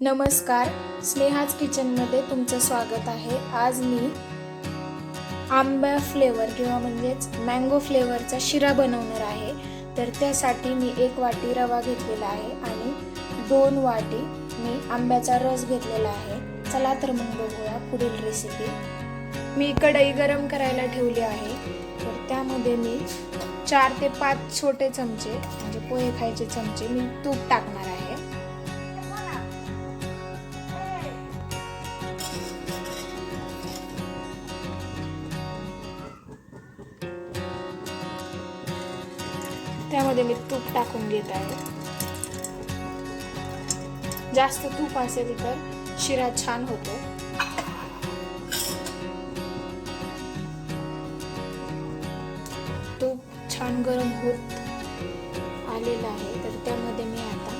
नमस्कार स्नेहाज किचनमध्ये तुमचं स्वागत आहे. आज मी आंब्या फ्लेवर किंवा म्हणजेच मँगो फ्लेवरचा शिरा बनवणार आहे. तर त्यासाठी मी एक वाटी रवा घेतलेला आहे आणि दोन वाटी मी आंब्याचा रस घेतलेला आहे. चला तर मग बघूया पुढील रेसिपी मी कढई गरम करायला ठेवली आहे. तर त्यामध्ये मी चार ते पाच छोटे चमचे म्हणजे पोहे खायचे चमचे मी तूप टाकणार आहे. त्यामध्ये मी तूप टाकून घेत आहे. जास्त तूप असेल तर शिरा छान होतो. तूप छान गरम होत आलेला आहे. तर त्यामध्ये मी आता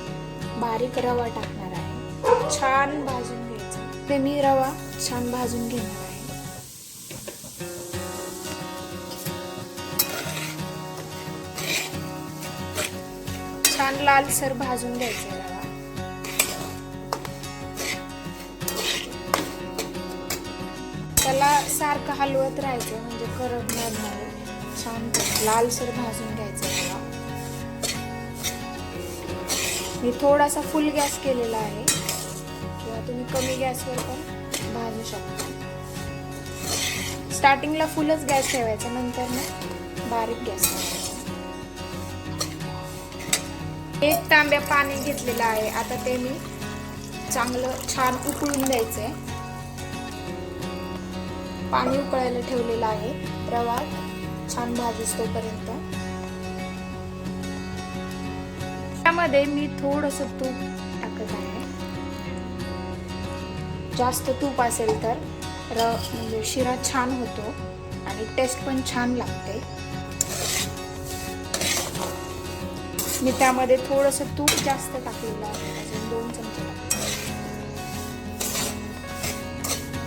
बारीक रवा टाकणार आहे. छान भाजून घ्यायचा. ते मी रवा छान भाजून घेणार छान लालसर भाजून घ्यायचा रवा त्याला सारखं हलवत राहायचं म्हणजे करपणार नाही. छान लालसर भाजून घ्यायचा रवा मी थोडासा फुल गॅस केलेला आहे. किंवा तुम्ही कमी गॅसवर पण भाजू शकता. स्टार्टिंगला फुलच गॅस ठेवायचा नंतर ना बारीक गॅस. एक तांब्या पाणी घेतलेलं आहे. आता ते मी चांगलं छान उकळून द्यायचंय पाणी उकळायला ठेवलेलं आहे. रवा छान भाजूस तोपर्यंत त्यामध्ये मी थोडस तूप टाकत आहे. जास्त तूप असेल तर र म्हणजे शिरा छान होतो आणि टेस्ट पण छान लागते. मी त्यामध्ये थोडस तूप जास्त टाकलेलं आहे अजून दोन चमचे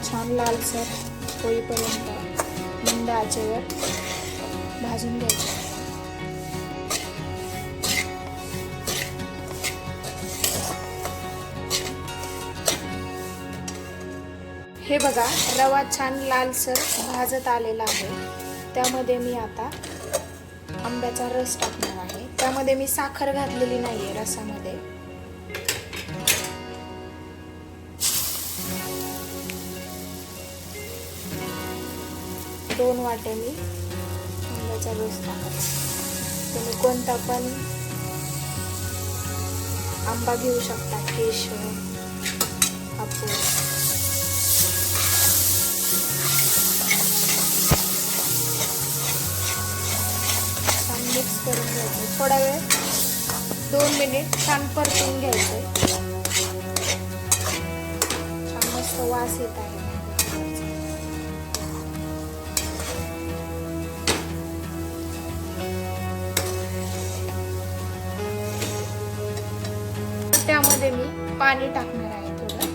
छान लालसर होईपर्यंत मंद आचेवर भाजून घ्यायचं. हे बघा रवा छान लालसर भाजत आलेला आहे. त्यामध्ये मी आता आंब्याचा रस टाकणार आहे. त्यामध्ये मी साखर घातलेली नाहीये रसामध्ये. दोन वाटे मी आंब्याचा रस टाकत. तुम्ही कोणता पण आंबा घेऊ शकता केशर थोडा वेळ. दोन मिनिट छान परतून घ्यायचं. छान मस्त वास येत आहे. त्यामध्ये मी पाणी टाकणार आहे थोडं.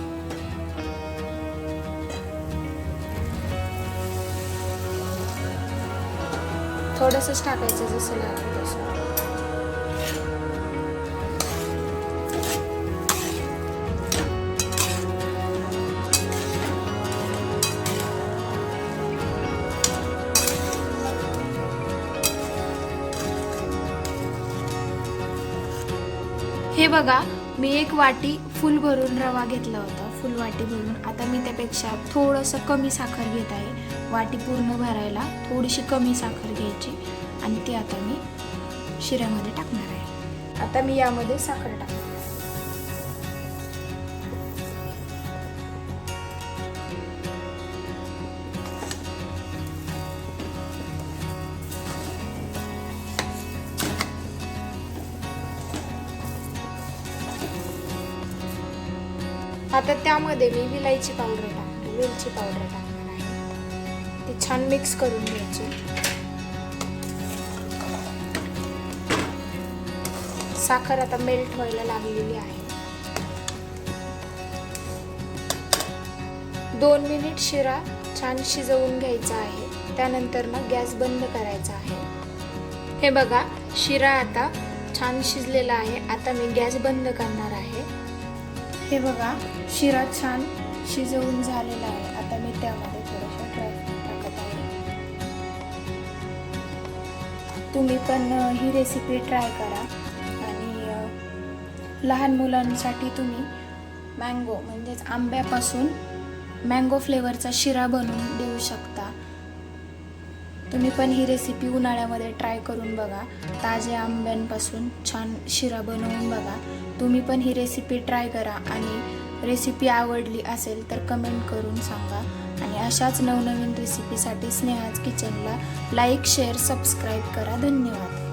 थोडंसंच टाकायचं जसं लागतं तसं. हे बघा मी एक वाटी फुल भरून रवा घेतला होता फुल वाटी भरून. आता मी त्यापेक्षा थोडंसं कमी साखर घेत आहे. वाटी पूर्ण भरायला थोडीशी कमी साखर घ्यायची आणि ती आता मी शिऱ्यामध्ये टाकणार आहे. आता मी यामध्ये साखर टाकणार आता त्यामध्ये मी विलायची पावडर टाकणार वेलची पावडर टाकणार आहे. ती छान मिक्स करून घ्यायची. साखर आता मेल्ट व्हायला लागलेली आहे. दोन मिनिट शिरा छान शिजवून घ्यायचा आहे. त्यानंतर ना गॅस बंद करायचा आहे. हे बघा शिरा आता छान शिजलेला आहे. आता मी गॅस बंद करणार आहे. हे बघा शिरा छान शिजवून झालेला आहे. आता मी त्यामध्ये थोडंसं ड्रायफ्रूट टाकत आहे. तुम्ही पण ही रेसिपी ट्राय करा. आणि लहान मुलांसाठी तुम्ही मँगो म्हणजेच आंब्यापासून मँगो फ्लेवरचा शिरा बनवून देऊ शकता. तुम्ही पण ही रेसिपी उन्हाळ्यामध्ये ट्राय करून बघा. ताज्या आंब्यांपासून छान शिरा बनवून बघा. तुम्ही पण ही रेसिपी ट्राय करा आणि रेसिपी आवडली असेल तर कमेंट करून सांगा. आणि अशाच नवनवीन रेसिपीसाठी स्नेहाज किचनला लाईक शेअर सबस्क्राईब करा. धन्यवाद.